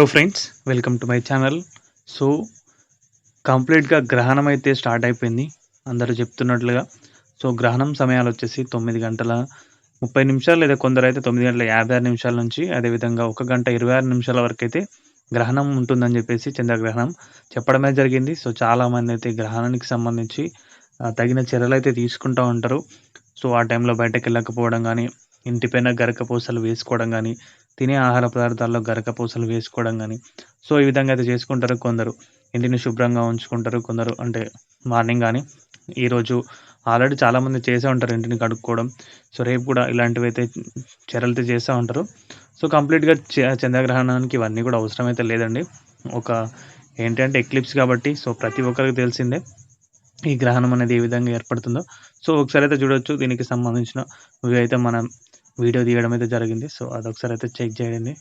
Hello friends welcome to my channel so కంప్లీట్గా గ్రహణం అయితే స్టార్ట్ అయిపోయింది. అందరూ చెప్తున్నట్లుగా. సో గ్రహణం సమయాలు వచ్చేసి తొమ్మిది గంటల ముప్పై నిమిషాలు లేదా కొందరు అయితే తొమ్మిది గంటల యాభై ఆరు నిమిషాల నుంచి అదేవిధంగా ఒక గంట ఇరవై ఆరు నిమిషాల వరకు అయితే గ్రహణం ఉంటుందని చెప్పేసి చంద్రగ్రహణం చెప్పడమే జరిగింది. సో చాలామంది అయితే గ్రహణానికి సంబంధించి తగిన చర్యలు అయితే తీసుకుంటూ ఉంటారు. సో ఆ టైంలో బయటకు వెళ్ళకపోవడం కానీ ఇంటిపైన గరక పూసలు వేసుకోవడం కానీ తినే ఆహార పదార్థాల్లో గరక పూసలు వేసుకోవడం కానీ సో ఈ విధంగా అయితే చేసుకుంటారు కొందరు. ఇంటిని శుభ్రంగా ఉంచుకుంటారు కొందరు. అంటే మార్నింగ్ కానీ ఈరోజు ఆల్రెడీ చాలామంది చేసే ఉంటారు ఇంటిని కడుక్కోవడం. సో రేపు కూడా ఇలాంటివి అయితే చర్యలతో చేస్తూ ఉంటారు. సో కంప్లీట్గా చంద్రగ్రహణానికి ఇవన్నీ కూడా అవసరం అయితే లేదండి. ఒక ఏంటంటే ఎక్లిప్స్ కాబట్టి సో ప్రతి ఒక్కరికి తెలిసిందే ఈ గ్రహణం అనేది ఏ విధంగా ఏర్పడుతుందో. సో ఒకసారి అయితే చూడొచ్చు. దీనికి సంబంధించిన ఇవి అయితే మనం వీడియో తీయడం అయితే జరిగింది. సో అదొకసారి అయితే చెక్ చేయండి.